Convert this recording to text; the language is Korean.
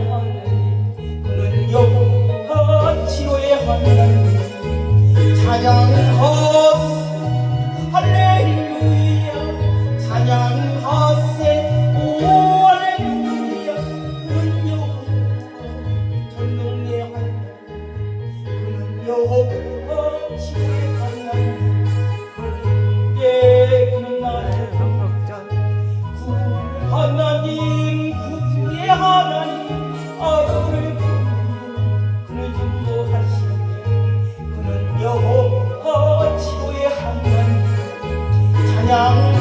하늘 그는 영원 치로의 하늘 찬양하세 할렐루야 찬양하세 오 할렐루야 그는 영원 전능의 하늘 그는 영원 치로의 하늘 ยัง